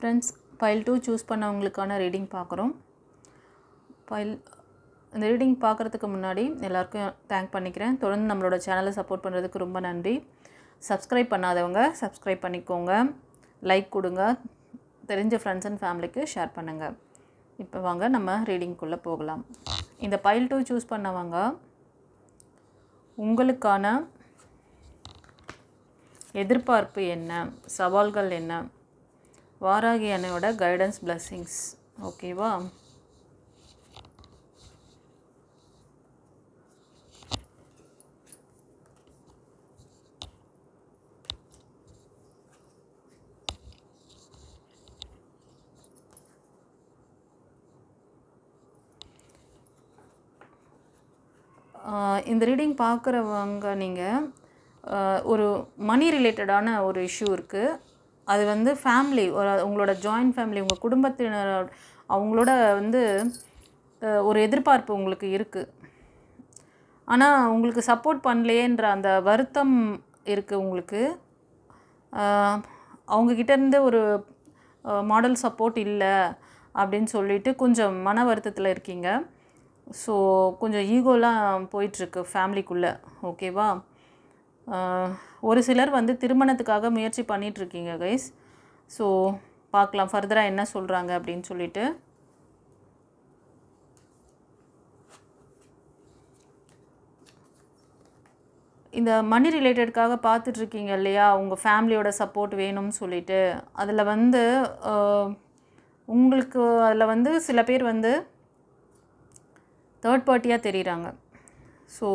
Friends pile two choose பண்ணவங்களுக்கான reading பார்க்குறோம். Pile இந்த ரீடிங் பார்க்குறதுக்கு முன்னாடி எல்லாருக்கும் தேங்க் பண்ணிக்கிறேன். தொடர்ந்து நம்மளோட சேனலை சப்போர்ட் பண்ணுறதுக்கு ரொம்ப நன்றி. சப்ஸ்கிரைப் பண்ணாதவங்க சப்ஸ்கிரைப் பண்ணிக்கோங்க. லைக் கொடுங்க. தெரிஞ்ச ஃப்ரெண்ட்ஸ் அண்ட் ஃபேமிலிக்கு ஷேர் பண்ணுங்கள் இப்போ வாங்க நம்ம ரீடிங்குள்ளே போகலாம். இந்த பைல் டூ சூஸ் பண்ணவங்க உங்களுக்கான எதிர்பார்ப்பு என்ன? சவால்கள் என்ன? வாராகி அன்னையோட கைடன்ஸ் பிளஸ்ஸிங்ஸ் ஓகேவா இந்த ரீடிங் பார்க்குறவங்க நீங்கள் ஒரு மணி ரிலேட்டடான ஒரு இஷ்யூ இருக்குது அது வந்து ஃபேமிலி ஒரு உங்களோட ஜாயிண்ட் ஃபேமிலி உங்கள் குடும்பத்தினர் அவங்களோட வந்து ஒரு எதிர்பார்ப்பு உங்களுக்கு இருக்குது ஆனால் உங்களுக்கு சப்போர்ட் பண்ணலையேன்ற அந்த வருத்தம் இருக்குது உங்களுக்கு. அவங்கக்கிட்டேருந்து ஒரு மாடல் சப்போர்ட் இல்லை அப்படின்னு சொல்லிட்டு கொஞ்சம் மன வருத்தத்தில் இருக்கீங்க. ஸோ கொஞ்சம் ஈகோலாம் போயிட்டுருக்கு ஃபேமிலிக்குள்ளே ஓகேவா ஒரு சிலர் வந்து திருமணத்துக்காக முயற்சி பண்ணிகிட்ருக்கீங்க கைஸ் ஸோ பார்க்கலாம் ஃபர்தராக என்ன சொல்கிறாங்க அப்படின்னு சொல்லிட்டு. இந்த மணி ரிலேட்டடுக்காக பார்த்துட்ருக்கீங்க இல்லையா? உங்கள் ஃபேமிலியோட சப்போர்ட் வேணும்னு சொல்லிட்டு. அதில் வந்து உங்களுக்கு அதில் வந்து சில பேர் வந்து தேர்ட் பார்ட்டியாக தெரியுறாங்க. ஸோ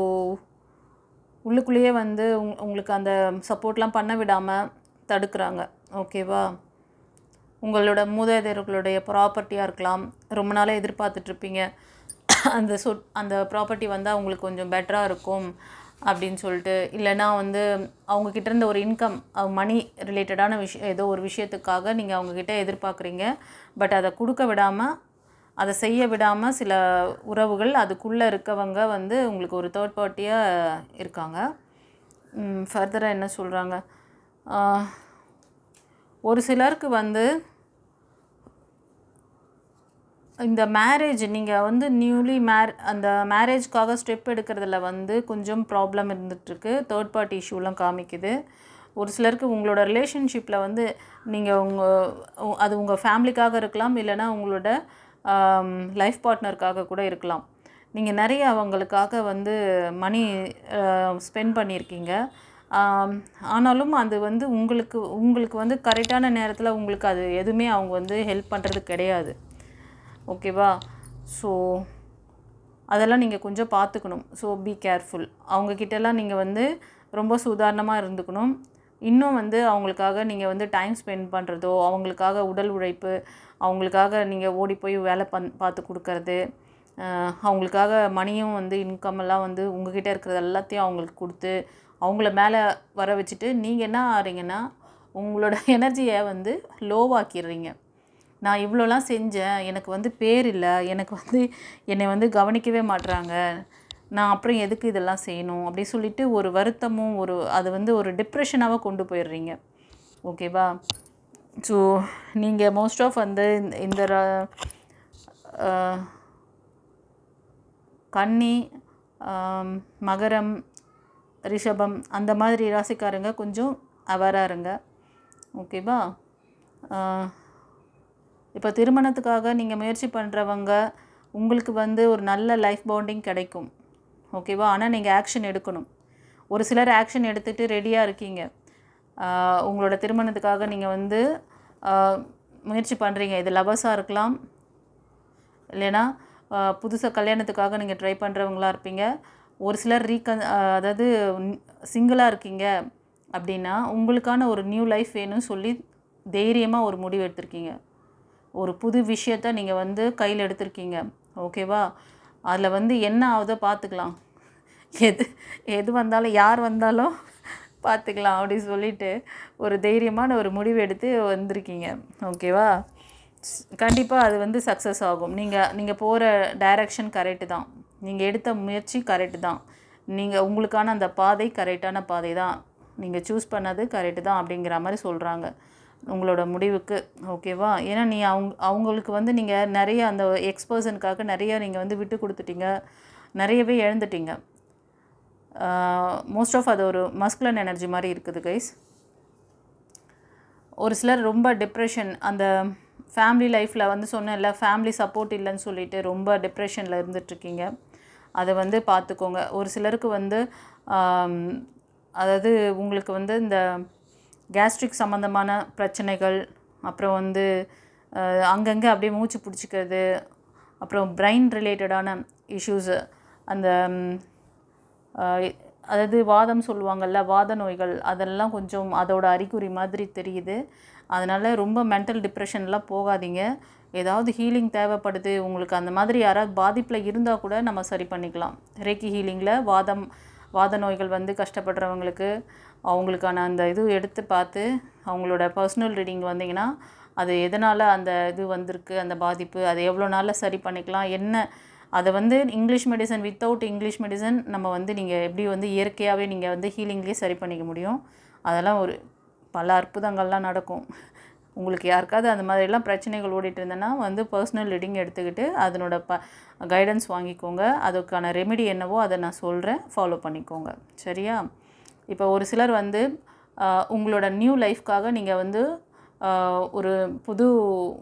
உள்ளுக்குள்ளேயே வந்து உங் உங்களுக்கு அந்த சப்போர்ட்லாம் பண்ண விடாமல் தடுக்கிறாங்க. ஓகேவா? உங்களோட மூதாதையர்களுடைய ப்ராப்பர்ட்டியாக இருக்கலாம். ரொம்ப நாளாக எதிர்பார்த்துட்ருப்பீங்க. அந்த சொ அந்த ப்ராப்பர்ட்டி வந்தால் உங்களுக்கு கொஞ்சம் பெட்டராக இருக்கும் அப்படின்னு சொல்லிட்டு. இல்லைன்னா வந்து அவங்கக்கிட்ட இருந்த ஒரு இன்கம் மணி ரிலேட்டடான விஷயம் ஏதோ ஒரு விஷயத்துக்காக நீங்கள் அவங்கக்கிட்ட எதிர்பார்க்குறீங்க. பட் அதை கொடுக்க விடாமல் அதை செய்ய விடாமல் சில உறவுகள் அதுக்குள்ளே இருக்கவங்க வந்து உங்களுக்கு ஒரு தேர்ட் பார்ட்டியாக இருக்காங்க. ஃபர்தராக என்ன சொல்கிறாங்க ஒரு சிலருக்கு வந்து இந்த மேரேஜ் நீங்கள் வந்து நியூலி மேர் அந்த மேரேஜ்க்காக ஸ்டெப் எடுக்கிறதுல வந்து கொஞ்சம் ப்ராப்ளம் இருந்துகிட்ருக்கு தேர்ட் பார்ட்டி இஷ்யூலாம் காமிக்குது. ஒரு சிலருக்கு உங்களோட ரிலேஷன்ஷிப்பில் வந்து நீங்கள் உங்கள் அது உங்கள் ஃபேமிலிக்காக இருக்கலாம் இல்லைன்னா உங்களோட லைஃப் பார்ட்னருக்காக கூட இருக்கலாம். நீங்கள் நிறைய அவங்களுக்காக வந்து மணி ஸ்பெண்ட் பண்ணியிருக்கீங்க. ஆனாலும் அது வந்து உங்களுக்கு உங்களுக்கு வந்து கரெக்டான நேரத்தில் உங்களுக்கு அது எதுவுமே அவங்க வந்து ஹெல்ப் பண்ணுறது கிடையாது. ஓகேவா ஸோ அதெல்லாம் நீங்கள் கொஞ்சம் பார்த்துக்கணும். ஸோ பி கேர்ஃபுல் அவங்கக்கிட்டலாம் நீங்கள் வந்து ரொம்ப சுதாரணமாக இருந்துக்கணும். இன்னும் வந்து அவங்களுக்காக நீங்கள் வந்து டைம் ஸ்பெண்ட் பண்ணுறதோ அவங்களுக்காக உடல் உழைப்பு அவங்களுக்காக நீங்கள் ஓடி போய் வேலை பண் பார்த்து கொடுக்கறது அவங்களுக்காக மணியும் வந்து இன்கம் எல்லாம் வந்து உங்ககிட்ட இருக்கிறது எல்லாத்தையும் அவங்களுக்கு கொடுத்து அவங்கள மேலே வர வச்சுட்டு நீங்கள் என்ன ஆறீங்கன்னா உங்களோட எனர்ஜியை வந்து லோவாக்கிடுறீங்க நான் இவ்வளோலாம் செஞ்சேன் எனக்கு வந்து பேர் இல்லை எனக்கு வந்து என்னை வந்து கவனிக்கவே மாட்டுறாங்க நான் அப்புறம் எதுக்கு இதெல்லாம் செய்யணும்? அப்படி சொல்லிட்டு ஒரு வருத்தமும் ஒரு அது வந்து ஒரு டிப்ரெஷனாக கொண்டு போயிடுறீங்க. ஓகேவா? ஸோ நீங்கள் மோஸ்ட் ஆஃப் வந்து இந்த- இந்த கன்னி மகரம் ரிஷபம் அந்த மாதிரி ராசிக்காரங்க கொஞ்சம் அவராக இருங்க. ஓகேவா இப்போ திருமணத்துக்காக நீங்கள் முயற்சி பண்ணுறவங்க உங்களுக்கு வந்து ஒரு நல்ல லைஃப் பாண்டிங் கிடைக்கும். ஓகேவா ஆனால் நீங்கள் ஆக்ஷன் எடுக்கணும். ஒரு சிலர் ஆக்ஷன் எடுத்துகிட்டு ரெடியாக இருக்கீங்க. உங்களோட திருமணத்துக்காக நீங்கள் வந்து முயற்சி பண்ணுறீங்க இது லவர்ஸாக இருக்கலாம். இல்லைன்னா புதுசாக கல்யாணத்துக்காக நீங்கள் ட்ரை பண்ணுறவங்களா இருப்பீங்க. ஒரு சிலர் ரீகன் அதாவது சிங்கிளாக இருக்கீங்க அப்படின்னா உங்களுக்கான ஒரு நியூ லைஃப் வேணும்னு சொல்லி தைரியமாக ஒரு முடிவு எடுத்திருக்கீங்க. ஒரு புது விஷயத்த நீங்கள் வந்து கையில் எடுத்திருக்கீங்க. ஓகேவா அதில் வந்து என்ன ஆகுதோ பார்த்துக்கலாம். எது எது வந்தாலும் யார் வந்தாலும் பார்த்துக்கலாம் அப்படி சொல்லிட்டு ஒரு தைரியமான ஒரு முடிவு எடுத்து வந்திருக்கீங்க. ஓகேவா? கண்டிப்பாக அது வந்து சக்ஸஸ் ஆகும். நீங்கள் நீங்கள் போகிற டைரக்ஷன் கரெக்டு தான். நீங்கள் எடுத்த முயற்சி கரெக்டு தான். நீங்கள் உங்களுக்கான அந்த பாதை கரெக்டான பாதை தான். நீங்கள் சூஸ் பண்ணது கரெக்டு தான் அப்படிங்கிற மாதிரி சொல்கிறாங்க உங்களோட முடிவுக்கு. ஓகேவா? ஏன்னா நீ அவங்க அவங்களுக்கு வந்து நீங்கள் நிறைய அந்த எக்ஸ்பர்சனுக்காக நிறைய நீங்கள் வந்து விட்டு கொடுத்துட்டீங்க. நிறையவே இழந்துட்டீங்க. மோஸ்ட் ஆஃப் அது ஒரு மஸ்குலன் எனர்ஜி மாதிரி இருக்குது கைஸ் ஒரு சிலர் ரொம்ப டிப்ரெஷன் அந்த ஃபேமிலி லைஃப்பில் வந்து சொன்னேன்ல ஃபேமிலி சப்போர்ட் இல்லைன்னு சொல்லிட்டு ரொம்ப டிப்ரெஷனில் இருந்துகிட்ருக்கீங்க அதை வந்து பார்த்துக்கோங்க. ஒரு சிலருக்கு வந்து அதாவது உங்களுக்கு வந்து இந்த கேஸ்ட்ரிக் சம்மந்தமான பிரச்சனைகள் அப்புறம் வந்து அங்கங்கே அப்படியே மூச்சு பிடிச்சிக்கிறது அப்புறம் பிரெயின் ரிலேட்டடான இஷ்யூஸு அந்த அதாவது வாதம் சொல்லுவாங்கள்ல வாத நோய்கள் அதெல்லாம் கொஞ்சம் அதோட அறிகுறி மாதிரி தெரியுது. அதனால் ரொம்ப மென்டல் டிப்ரெஷன்லாம் போகாதீங்க. ஏதாவது ஹீலிங் தேவைப்படுது உங்களுக்கு அந்த மாதிரி யாராவது பாதிப்பில் இருந்தால் கூட நம்ம சரி பண்ணிக்கலாம். ரேக்கி ஹீலிங்கில் வாதம் வாத நோய்கள் வந்து கஷ்டப்படுறவங்களுக்கு அவங்களுக்கான அந்த இது எடுத்து பார்த்து அவங்களோட பர்சனல் ரீடிங் வந்தீங்கன்னா அது எதனால் அந்த இது வந்திருக்கு அந்த பாதிப்பு அதை எவ்வளோ நாளில் சரி பண்ணிக்கலாம் என்ன அதை வந்து English medicine without English medicine நம்ம வந்து நீங்கள் எப்படி வந்து இயற்கையாகவே நீங்கள் வந்து ஹீலிங்லேயே சரி பண்ணிக்க முடியும்? அதெல்லாம் ஒரு பல அற்புதங்கள்லாம் நடக்கும். உங்களுக்கு யாருக்காவது அந்த மாதிரிலாம் பிரச்சனைகள் ஓடிட்டு இருந்தேன்னா வந்து பர்சனல் ரீடிங் எடுத்துக்கிட்டு அதனோட ப கைடன்ஸ் வாங்கிக்கோங்க. அதுக்கான ரெமெடி என்னவோ அதை நான் சொல்கிறேன் ஃபாலோ பண்ணிக்கோங்க. சரியா? இப்போ ஒரு சிலர் வந்து உங்களோட நியூ லைஃப்க்காக நீங்கள் வந்து ஒரு புது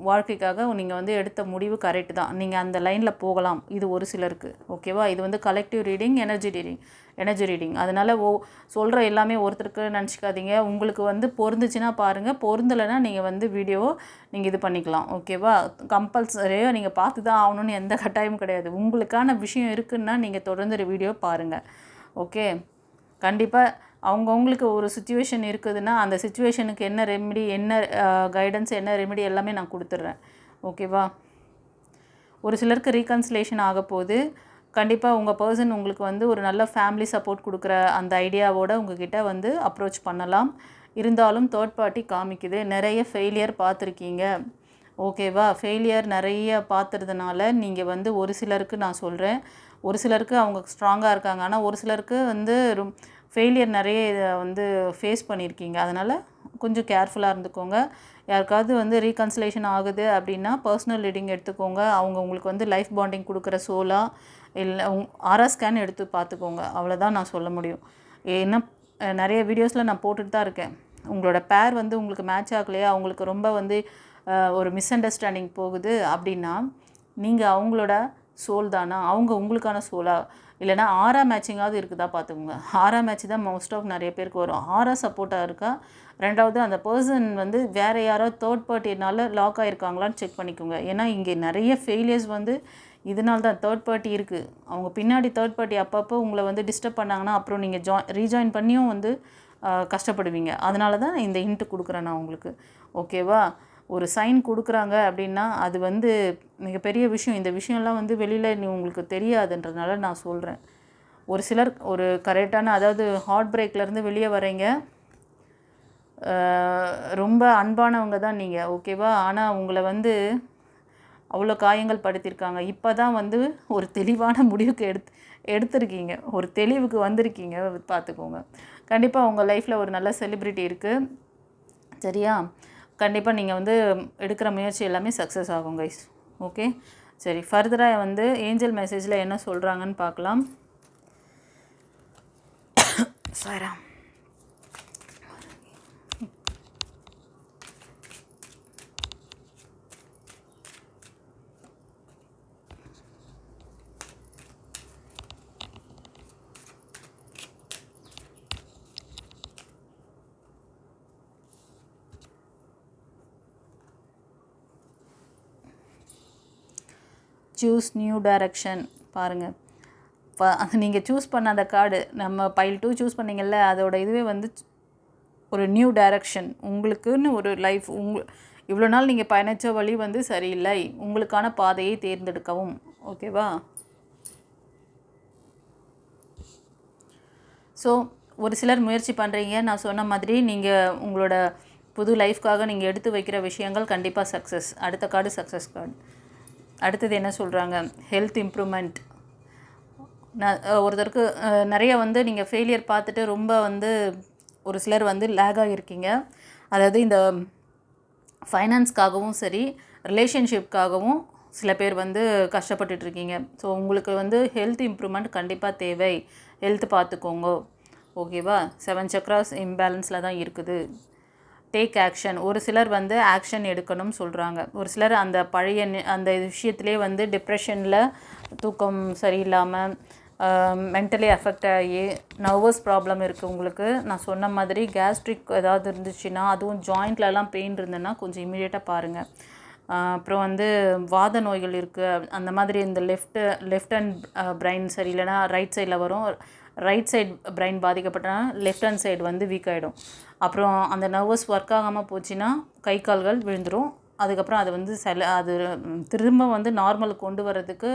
வாழ்க்கைக்காக நீங்கள் வந்து எடுத்த முடிவு கரெக்ட் தான். நீங்கள் அந்த லைனில் போகலாம். இது ஒரு சிலருக்கு. ஓகேவா இது வந்து collective reading energy reading energy reading அதனால் ஓ சொல்கிற எல்லாமே ஒருத்தருக்கு நினச்சிக்காதீங்க. உங்களுக்கு வந்து பொருந்துச்சுன்னா பாருங்கள் பொருந்தலைன்னா நீங்கள் வந்து வீடியோவை நீங்கள் இது பண்ணிக்கலாம். ஓகேவா கம்பல்சரியாக நீங்கள் பார்த்து தான் ஆகணும்னு எந்த கட்டாயமும் கிடையாது. உங்களுக்கான விஷயம் இருக்குன்னா நீங்கள் தொடர்ந்து வீடியோ பாருங்கள் ஓகே கண்டிப்பாக அவங்கவுங்களுக்கு ஒரு சுச்சுவேஷன் இருக்குதுன்னா அந்த சுச்சுவேஷனுக்கு என்ன ரெமெடி என்ன கைடன்ஸ் என்ன ரெமெடி எல்லாமே நான் கொடுத்துட்றேன். ஓகேவா ஒரு சிலருக்கு ரீகன்சிலேஷன் ஆக போகுது கண்டிப்பாக உங்கள் பர்சன் உங்களுக்கு வந்து ஒரு நல்ல ஃபேமிலி சப்போர்ட் கொடுக்குற அந்த ஐடியாவோட உங்ககிட்ட வந்து அப்ரோச் பண்ணலாம். இருந்தாலும் தேர்ட் பார்ட்டி காமிக்குது. நிறைய ஃபெயிலியர் பார்த்துருக்கீங்க. ஓகேவா ஃபெயிலியர் நிறைய பார்த்துறதுனால நீங்கள் வந்து ஒரு சிலருக்கு நான் சொல்கிறேன் ஒரு சிலருக்கு அவங்க ஸ்ட்ராங்காக இருக்காங்க. ஆனால் ஒரு சிலருக்கு வந்து ஃபெயிலியர் நிறைய இதை வந்து ஃபேஸ் பண்ணியிருக்கீங்க. அதனால் கொஞ்சம் கேர்ஃபுல்லாக இருந்துக்கோங்க. யாருக்காவது வந்து ரீகன்சலேஷன் ஆகுது அப்படின்னா பர்சனல் ரீடிங் எடுத்துக்கோங்க. அவங்க உங்களுக்கு வந்து லைஃப் பாண்டிங் கொடுக்குற சோலா இல்லை ஆர்ஆர் ஸ்கேன் எடுத்து பார்த்துக்கோங்க. அவ்வளோதான் நான் சொல்ல முடியும். ஏன்னா நிறைய வீடியோஸில் நான் போட்டுட்டு தான் இருக்கேன். உங்களோட பேர் வந்து உங்களுக்கு மேட்ச் ஆகலையா அவங்களுக்கு ரொம்ப வந்து ஒரு மிஸ் அண்டர்ஸ்டாண்டிங் போகுது அப்படின்னா நீங்கள் அவங்களோட சோல் தானா? அவங்க உங்களுக்கான சோலா இல்லைனா ஆறா மேட்சிங்காவது இருக்குதா பார்த்துக்கோங்க. ஆறா மேட்ச் தான் மோஸ்ட் ஆஃப் நிறைய பேருக்கு வரும். ஆறா சப்போர்ட்டாக இருக்கா? ரெண்டாவது அந்த பர்சன் வந்து வேறு யாரோ தேர்ட் பார்ட்டினால லாக் ஆகிருக்காங்களான்னு செக் பண்ணிக்கோங்க. ஏன்னா இங்கே நிறைய ஃபெயிலியர்ஸ் வந்து இதனால தான் தேர்ட் பார்ட்டி இருக்குது அவங்க பின்னாடி தேர்ட் பார்ட்டி அப்பப்போ உங்களை வந்து டிஸ்டர்ப் பண்ணாங்கன்னா அப்புறம் நீங்கள் ஜாய் ரீஜாயின் பண்ணியும் வந்து கஷ்டப்படுவீங்க. அதனால தான் இந்த ஹிண்ட்டு கொடுக்குறேன் நான் உங்களுக்கு. ஓகேவா ஒரு சைன் கொடுக்குறாங்க அப்படின்னா அது வந்து மிகப்பெரிய விஷயம். இந்த விஷயம்லாம் வந்து வெளியில் நீ உங்களுக்கு தெரியாதுன்றதுனால நான் சொல்கிறேன் ஒரு சிலர் ஒரு கரெக்டான அதாவது ஹார்ட் பிரேக்லேருந்து வெளியே வரீங்க ரொம்ப அன்பானவங்க தான் நீங்கள் ஓகேவா ஆனால் உங்களை வந்து அவ்வளோ காயங்கள் படுத்தியிருக்காங்க இப்போ தான் வந்து ஒரு தெளிவான முடிவுக்கு எடுத்து எடுத்திருக்கீங்க. ஒரு தெளிவுக்கு வந்திருக்கீங்க பார்த்துக்கோங்க. கண்டிப்பாக உங்கள் லைஃப்பில் ஒரு நல்ல செலிப்ரிட்டி இருக்குது சரியா? கண்டிப்பாக நீங்கள் வந்து எடுக்கிற முயற்சி எல்லாமே சக்ஸஸ் ஆகும் கைஸ் ஓகே சரி ஃபர்தராக வந்து ஏஞ்சல் மெசேஜில் என்ன சொல்கிறாங்கன்னு பார்க்கலாம். சாரா சூஸ் நியூ டைரக்ஷன் பாருங்கள் நீங்கள் சூஸ் பண்ண அந்த கார்டு நம்ம பைல் டூ சூஸ் பண்ணீங்கல்ல அதோட இதுவே வந்து ஒரு நியூ டைரக்ஷன் உங்களுக்குன்னு ஒரு லைஃப் உங் இவ்வளோ நாள் நீங்கள் பயணித்த வழி வந்து சரியில்லை. உங்களுக்கான பாதையை தேர்ந்தெடுக்கவும். ஓகேவா ஸோ ஒரு சிலர் முயற்சி பண்ணுறீங்க நான் சொன்ன மாதிரி நீங்கள் உங்களோட புது லைஃப்காக நீங்கள் எடுத்து வைக்கிற விஷயங்கள் கண்டிப்பாக சக்ஸஸ் அடுத்த கார்டு சக்ஸஸ் கார்டு அடுத்தது என்ன சொல்கிறாங்க ஹெல்த் இம்ப்ரூவ்மெண்ட் நான் ஒருத்தருக்கு நிறைய வந்து நீங்கள் ஃபெயிலியர் பார்த்துட்டு ரொம்ப வந்து ஒரு சிலர் வந்து லேக் ஆகியிருக்கீங்க. அதாவது இந்த ஃபைனான்ஸ்க்காகவும் சரி ரிலேஷன்ஷிப்காகவும் சில பேர் வந்து கஷ்டப்பட்டுட்டு இருக்கீங்க. ஸோ உங்களுக்கு வந்து ஹெல்த் இம்ப்ரூவ்மெண்ட் கண்டிப்பாக தேவை. ஹெல்த் பார்த்துக்கோங்க. ஓகேவா செவன் சக்ராஸ் இம்பேலன்ஸில் தான் இருக்குது. டேக் ஆக்ஷன் ஒரு சிலர் வந்து ஆக்ஷன் எடுக்கணும்னு சொல்கிறாங்க ஒரு சிலர் அந்த பழைய அந்த விஷயத்துலேயே வந்து டிப்ரெஷனில் தூக்கம் சரியில்லாமல் மென்டலி அஃபெக்ட் ஆகி நர்வஸ் ப்ராப்ளம் இருக்குது உங்களுக்கு. நான் சொன்ன மாதிரி கேஸ்ட்ரிக் ஏதாவது இருந்துச்சுன்னா அதுவும் ஜாயிண்ட்லலாம் பெயின் இருந்ததுன்னா கொஞ்சம் இமீடியட்டாக பாருங்கள் அப்புறம் வந்து வாத நோய்கள் இருக்குது அந்த மாதிரி இந்த லெஃப்ட் லெஃப்ட் பிரெயின் பிரைன் இல்லைனா ரைட் சைடில் வரும். ரைட் சைடு பிரெயின் பாதிக்கப்பட்டனா லெஃப்ட் ஹேண்ட் சைடு வந்து வீக் ஆகிடும் அப்புறம் அந்த நர்வஸ் ஒர்க் ஆகாமல் போச்சுன்னா கை கால்கள் விழுந்துடும் அதுக்கப்புறம் அது வந்து செல அது திரும்ப வந்து நார்மல் கொண்டு வர்றதுக்கு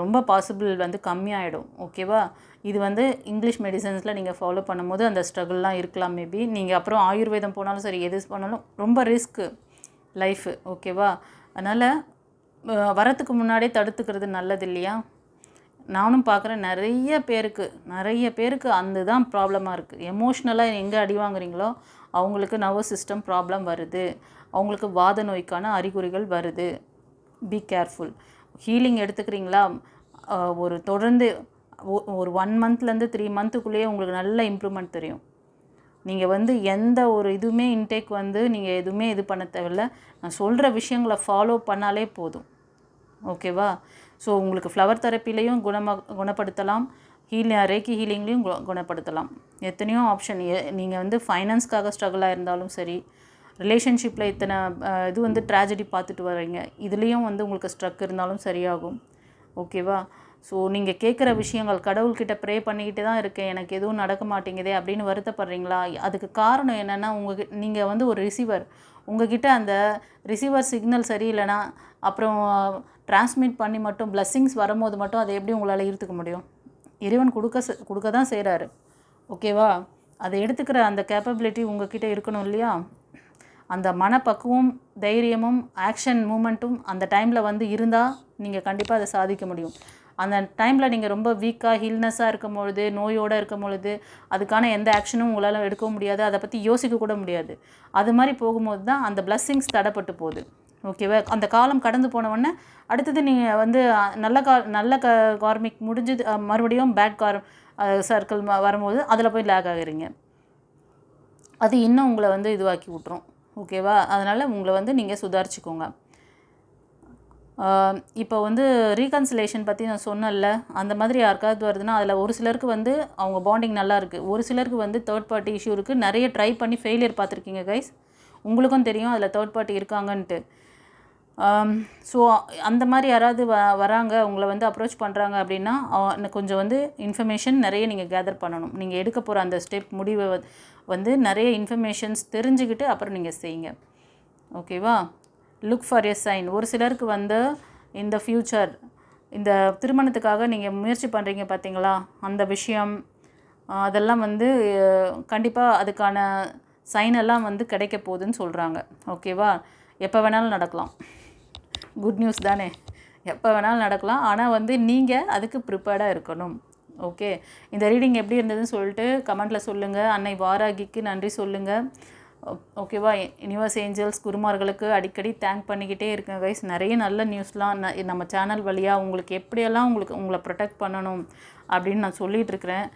ரொம்ப பாசிபிள் வந்து கம்மியாயிடும். ஓகேவா இது வந்து இங்கிலீஷ் மெடிசன்ஸில் நீங்கள் ஃபாலோ பண்ணும்போது அந்த ஸ்ட்ரகிள்லாம் இருக்கலாம் மேபி நீங்கள் அப்புறம் ஆயுர்வேதம் போனாலும் சரி எது பண்ணாலும் ரொம்ப ரிஸ்க்கு லைஃபு ஓகேவா அதனால் வரத்துக்கு முன்னாடியே தடுத்துக்கிறது நல்லது இல்லையா? நானும் பார்க்குறேன் நிறைய பேருக்கு நிறைய பேருக்கு அந்த தான் ப்ராப்ளமாக இருக்குது எமோஷ்னலாக எங்கே அடி வாங்குறீங்களோ அவங்களுக்கு நர்வஸ் சிஸ்டம் ப்ராப்ளம் வருது. அவங்களுக்கு வாத நோய்க்கான அறிகுறிகள் வருது. பி கேர்ஃபுல் ஹீலிங் எடுத்துக்கிறீங்களா? ஒரு தொடர்ந்து ஒ- ஒரு ஒன் மந்த்லேருந்து த்ரீ மந்த்துக்குள்ளேயே உங்களுக்கு நல்ல இம்ப்ரூவ்மெண்ட் தெரியும். நீங்கள் வந்து எந்த ஒரு இதுவுமே இன்டேக் வந்து நீங்கள் எதுவுமே இது பண்ண தேவையில்ல. நான் சொல்கிற விஷயங்களை ஃபாலோ பண்ணாலே போதும். ஓகேவா ஸோ உங்களுக்கு ஃப்ளவர் தெரப்பிலையும் குணமாக குணப்படுத்தலாம். ஹீல் ரேக்கி ஹீலிங்லேயும் கு குணப்படுத்தலாம். எத்தனையோ ஆப்ஷன் நீங்கள் வந்து ஃபைனான்ஸ்க்காக ஸ்ட்ரகிளாக இருந்தாலும் சரி ரிலேஷன்ஷிப்பில் இத்தனை இது வந்து ட்ராஜடி பார்த்துட்டு வர்றீங்க. இதுலேயும் வந்து உங்களுக்கு ஸ்ட்ரக் இருந்தாலும் சரியாகும். ஓகேவா ஸோ நீங்கள் கேட்குற விஷயங்கள் கடவுள்கிட்ட ப்ரே பண்ணிக்கிட்டு தான் இருக்கேன். எனக்கு எதுவும் நடக்க மாட்டேங்குதே அப்படின்னு வருத்தப்படுறீங்களா? அதுக்கு காரணம் என்னென்னா உங்கள் நீங்கள் வந்து ஒரு ரிசீவர் உங்ககிட்ட அந்த ரிசீவர் சிக்னல் சரியில்லைனா அப்புறம் டிரான்ஸ்மிட் பண்ணி மட்டும் பிளஸ்ஸிங்ஸ் வரும்போது மட்டும் அதை எப்படி உங்களால் ஈர்த்துக்க முடியும்? இறைவன் கொடுக்க கொடுக்க தான் செய்கிறாரு ஓகேவா அதை எடுத்துக்கிற அந்த கேப்பபிலிட்டி உங்ககிட்ட இருக்கணும் இல்லையா? அந்த மனப்பக்குவம் தைரியமும் ஆக்ஷன் மூமெண்ட்டும் அந்த டைமில் வந்து இருந்தால் நீங்கள் கண்டிப்பாக அதை சாதிக்க முடியும். அந்த டைமில் நீங்கள் ரொம்ப வீக்காக ஹில்னஸாக இருக்கும் பொழுது நோயோடு இருக்கும் பொழுது அதுக்கான எந்த ஆக்ஷனும் உங்களால் எடுக்கவும் முடியாது. அதை பற்றி யோசிக்க கூட முடியாது. அது மாதிரி போகும்போது தான் அந்த பிளஸ்ஸிங்ஸ் தடைப்பட்டு போகுது. ஓகேவா அந்த காலம் கடந்து போனவொடனே அடுத்தது நீங்கள் வந்து நல்ல கா நல்ல க கார்மிக் முடிஞ்சது மறுபடியும் பேட் கார் சர்க்கிள் வரும்போது அதில் போய் லேக் ஆகுறீங்க. அது இன்னும் உங்களை வந்து இதுவாக்கி விட்ரும் ஓகேவா அதனால் உங்களை வந்து நீங்கள் சுதாரிச்சுக்கோங்க. இப்போ வந்து ரீகன்சிலேஷன் பற்றி நான் சொன்னேன்ல அந்த மாதிரி யாருக்காவது வருதுன்னா அதில் ஒரு சிலருக்கு வந்து அவங்க பாண்டிங் நல்லா இருக்குது ஒரு சிலருக்கு வந்து தேர்ட் பார்ட்டி இஷ்யூ இருக்குது நிறைய ட்ரை பண்ணி ஃபெயிலியர் பார்த்துருக்கீங்க கைஸ் உங்களுக்கும் தெரியும் அதில் தேர்ட் பார்ட்டி இருக்காங்கன்ட்டு. ஸோ அந்த மாதிரி யாராவது வ வராங்க உங்களை வந்து அப்ரோச் பண்ணுறாங்க அப்படின்னா இன்னும் கொஞ்சம் வந்து இன்ஃபர்மேஷன் நிறைய நீங்கள் கேதர் பண்ணணும். நீங்கள் எடுக்க போகிற அந்த ஸ்டெப் முடிவை வந்து நிறைய இன்ஃபர்மேஷன்ஸ் தெரிஞ்சுக்கிட்டு அப்புறம் நீங்கள் செய்யுங்க. ஓகேவா லுக் ஃபார் எ சைன் ஒரு சிலருக்கு வந்து இந்த ஃப்யூச்சர் இந்த திருமணத்துக்காக நீங்கள் முயற்சி பண்ணுறீங்க பார்த்தீங்களா அந்த விஷயம் அதெல்லாம் வந்து கண்டிப்பாக அதுக்கான சைன் எல்லாம் வந்து கிடைக்க போகுதுன்னு சொல்கிறாங்க ஓகேவா எப்போ வேணாலும் நடக்கலாம். குட் நியூஸ் தானே? எப்போ வேணாலும் நடக்கலாம். ஆனால் வந்து நீங்கள் அதுக்கு ப்ரிப்பேர்டாக இருக்கணும். ஓகே இந்த ரீடிங் எப்படி இருந்ததுன்னு சொல்லிட்டு கமெண்ட்டில் சொல்லுங்கள் அன்னை வாராகிக்கு நன்றி சொல்லுங்கள் ஓகேவா யூனிவர்ஸ் ஏஞ்சல்ஸ் குருமார்களுக்கு அடிக்கடி தேங்க் பண்ணிக்கிட்டே இருக்கேன் கைஸ் நிறைய நல்ல நியூஸ்லாம் ந- நம்ம சேனல் வழியாக உங்களுக்கு எப்படியெல்லாம் உங்களுக்கு உங்களை ப்ரொடெக்ட் பண்ணணும் அப்படின்னு நான் சொல்லிகிட்டு இருக்கிறேன்.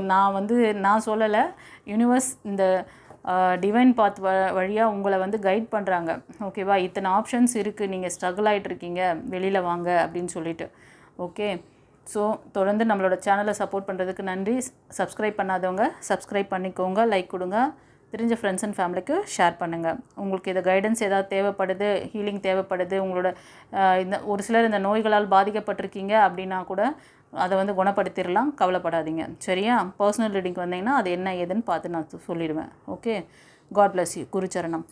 நான் வந்து நான் சொல்லலை. யூனிவர்ஸ் இந்த டிவைன் பாத் வ வழியாக உங்களை வந்து கைட் பண்ணுறாங்க ஓகேவா இத்தனை ஆப்ஷன்ஸ் இருக்குது நீங்கள் ஸ்ட்ரகிள் ஆகிட்டு இருக்கீங்க. வெளியில் வாங்க அப்படின்னு சொல்லிட்டு. ஓகே ஸோ தொடர்ந்து நம்மளோட சேனலை சப்போர்ட் பண்ணுறதுக்கு நன்றி. சப்ஸ்கிரைப் பண்ணாதவங்க சப்ஸ்கிரைப் பண்ணிக்கோங்க லைக் கொடுங்க. தெரிஞ்ச ஃப்ரெண்ட்ஸ் அண்ட் ஃபேமிலிக்கு ஷேர் பண்ணுங்கள் உங்களுக்கு இது கைடன்ஸ் ஏதாவது தேவைப்படுது ஹீலிங் தேவைப்படுது உங்களோட இந்த ஒரு சிலர் இந்த நோய்களால் பாதிக்கப்பட்டிருக்கீங்க அப்படின்னா கூட அதை வந்து குணப்படுத்திடலாம் கவலைப்படாதீங்க. சரியா? பர்சனல் ரீடிங் வந்தீங்கன்னா அது என்ன ஏதுன்னு பார்த்து நான் சொல்லிடுவேன். Okay God bless you குருச்சரணம்.